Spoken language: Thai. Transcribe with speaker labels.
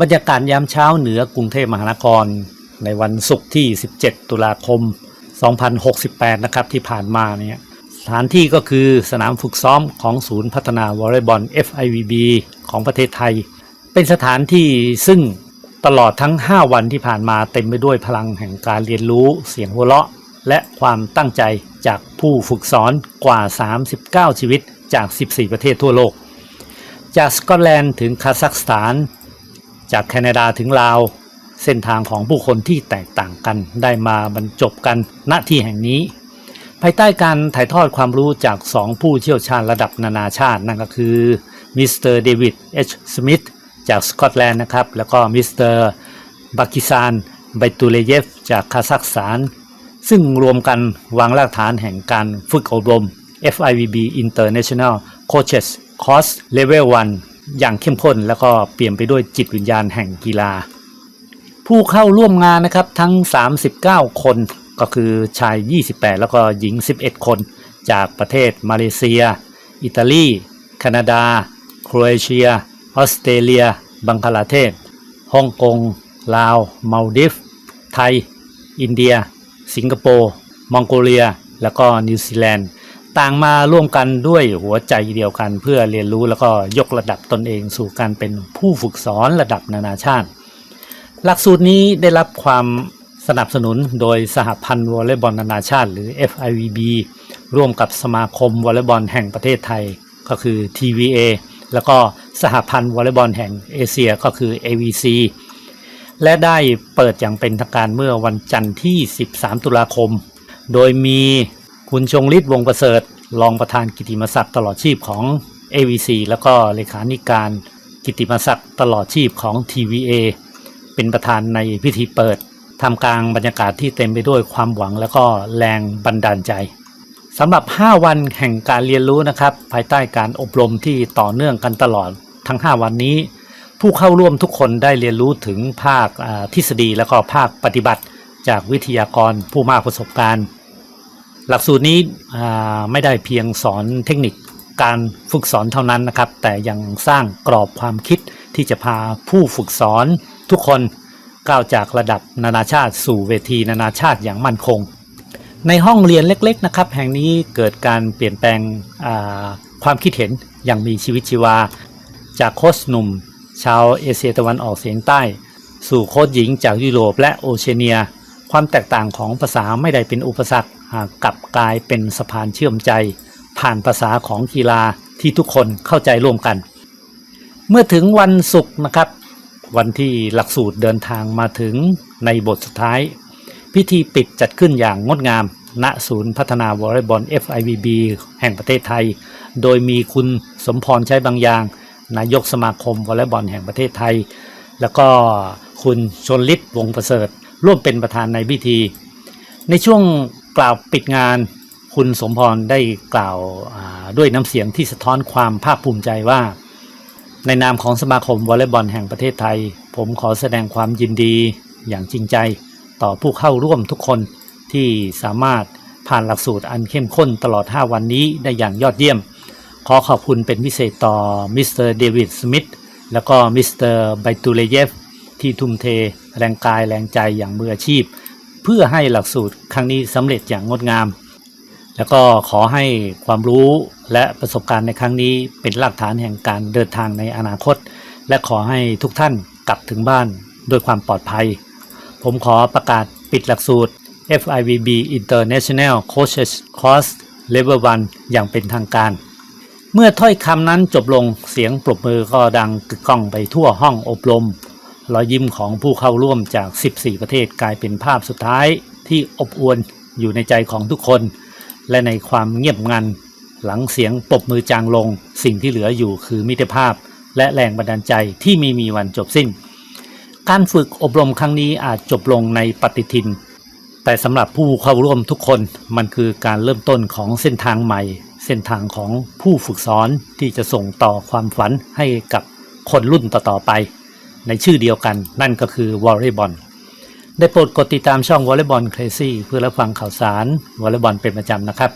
Speaker 1: บรรยากาศยามเช้าเหนือกรุงเทพมหานคร ในวันศุกร์ที่ 17 ตุลาคม 2068 นะครับที่ผ่านมาเนี่ยสถานที่ก็คือสนามฝึกซ้อมของศูนย์พัฒนาวอลเลย์บอล FIVB ของประเทศไทย เป็นสถานที่ซึ่งตลอดทั้ง 5 วันที่ผ่านมาเต็มไปด้วยพลังแห่งการเรียนรู้เสียงหัวเราะ และความตั้งใจจากผู้ฝึกสอนกว่า 39 ชีวิตจาก 14 ประเทศทั่วโลก จากสกอตแลนด์ถึงคาซัคสถาน จากแคนาดาถึงลาว เส้นทางของผู้คนที่แตกต่างกันได้มาบรรจบกันณที่แห่งนี้ ภายใต้การถ่ายทอดความรู้จากสองผู้เชี่ยวชาญระดับนานาชาตินั่นก็คือมิสเตอร์เดวิดเอชสมิธจากสกอตแลนด์นะครับ แล้วก็มิสเตอร์บักิซานไบตูเลเยฟจากคาซัคสถาน ซึ่งรวมกันวางรากฐานแห่งการฝึกอบรม FIVB International Coaches Course Level 1 อย่างเข้มข้นแล้วก็เปลี่ยนไปด้วยจิตวิญญาณแห่งกีฬา ผู้เข้าร่วมงานนะครับทั้ง 39 คนก็คือชาย 28 แล้วก็หญิง 11 คน จากประเทศมาเลเซีย อิตาลี แคนาดา โครเอเชีย ออสเตรเลีย บังคลาเทศ ฮ่องกง ลาว มาลดิฟ ไทย อินเดีย สิงคโปร์ มองโกเลีย แล้วก็นิวซีแลนด์ ต่างมาร่วมกันด้วยหัวใจเดียวกันเพื่อเรียนรู้แล้วก็ยกระดับตนเองสู่การเป็นผู้ฝึกสอนระดับนานาชาติ หลักสูตรนี้ได้รับความสนับสนุนโดยสหพันธ์วอลเลย์บอลนานาชาติ หรือ FIVB ร่วมกับสมาคมวอลเลย์บอลแห่งประเทศไทยก็คือ TVA แล้วก็สหพันธ์วอลเลย์บอลแห่งเอเชียก็คือ AVC และได้เปิดอย่างเป็นทางการเมื่อวันจันทร์ที่ 13 ตุลาคม โดยมี คุณชงฤทธิ์วงประเสริฐ รองประธานกิติมศักดิ์ตลอดชีพของ AVC แล้วก็เลขาธิการกิติมศักดิ์ตลอดชีพของ TVA เป็นประธานในพิธีเปิดทำกลางบรรยากาศที่เต็มไปด้วยความหวังและก็แรงบันดาลใจสำหรับ 5 วันแห่งการเรียนรู้นะครับ ภายใต้การอบรมที่ต่อเนื่องกันตลอดทั้ง 5 วันนี้ ผู้เข้าร่วมทุกคนได้เรียนรู้ถึงภาคทฤษฎีและก็ภาคปฏิบัติ จากวิทยากรผู้มากประสบการณ์ หลักสูตรนี้ไม่ได้เพียงสอนเทคนิคการฝึกสอนเท่านั้นนะครับ แต่ยังสร้างกรอบความคิดที่จะพาผู้ฝึกสอนทุกคนก้าวจากระดับนานาชาติสู่เวทีนานาชาติอย่างมั่นคง ในห้องเรียนเล็กๆนะครับ แห่งนี้เกิดการเปลี่ยนแปลงความคิดเห็นอย่างมีชีวิตชีวา จากโค้ชหนุ่ม ชาวเอเชียตะวันออกเฉียงใต้ สู่โค้ชหญิงจากยุโรปและโอเชียเนีย ความแตกต่างของภาษาไม่ได้เป็นอุปสรรค กกลับกลายเป็นสะพานเชื่อมใจ ผ่านภาษาของกีฬาที่ทุกคนเข้าใจร่วมกัน เมื่อถึงวันศุกร์นะครับ วันที่หลักสูตรเดินทางมาถึงในบทสุดท้าย พิธีปิดจัดขึ้นอย่างงดงาม ณศูนย์พัฒนาวอลเลย์บอล FIVB แห่งประเทศไทย โดยมีคุณสมพรใช้บางอย่าง นายกสมาคมวอลเลย์บอลแห่งประเทศไทย แล้วก็คุณชนลิศวงประเสริฐร่วมเป็นประธานในพิธี ในช่วง กล่าวปิดงาน คุณสมพรได้กล่าวด้วยน้ำเสียงที่สะท้อนความภาคภูมิใจว่า ในนามของสมาคมวอลเลย์บอลแห่งประเทศไทย ผมขอแสดงความยินดีอย่างจริงใจ ต่อผู้เข้าร่วมทุกคนที่สามารถผ่านหลักสูตรอันเข้มข้นตลอด 5 วันนี้ได้อย่างยอดเยี่ยม ขอขอบคุณเป็นพิเศษต่อมิสเตอร์เดวิดสมิธแล้วก็มิสเตอร์ไบตูเลเยฟที่ทุ่มเทแรงกายแรงใจอย่างมืออาชีพ เพื่อให้หลักสูตรครั้งนี้สำเร็จอย่างงดงาม แล้วก็ขอให้ความรู้และประสบการณ์ในครั้งนี้เป็นรากฐานแห่งการเดินทางในอนาคต และขอให้ทุกท่านกลับถึงบ้านด้วยความปลอดภัย ผมขอประกาศปิดหลักสูตร FIVB International Coaches Course Level 1 อย่างเป็นทางการ เมื่อถ้อยคำนั้นจบลงเสียงปรบมือก็ดังกึกก้องไปทั่วห้องอบรม รอยยิ้มของผู้เข้าร่วมจาก 14 ประเทศกลายเป็นภาพสุดท้ายที่อบอวลอยู่ในใจของทุกคน และในความเงียบงัน หลังเสียงปบมือจางลง สิ่งที่เหลืออยู่คือมิตรภาพ และแรงบันดาลใจที่ม่มีวันจบสิ้น การฝึกอบรมครั้งนี้อาจจบลงในปฏิทิน แต่สำหรับผู้เข้าร่วมทุกคนมันคือการเริ่มต้นของเส้นทางใหม่ เส้นทางของผู้ฝึกสอนที่จะส่งต่อความฝันให้กับคนรุ่นต่อๆไป ในชื่อเดียวกัน นั่นก็คือวอลเลย์บอลได้โปรดกดติดตามช่องวอลเลย์บอลเคลซี่เพื่อรับฟังข่าวสารวอลเลย์บอลเป็นประจำนะครับ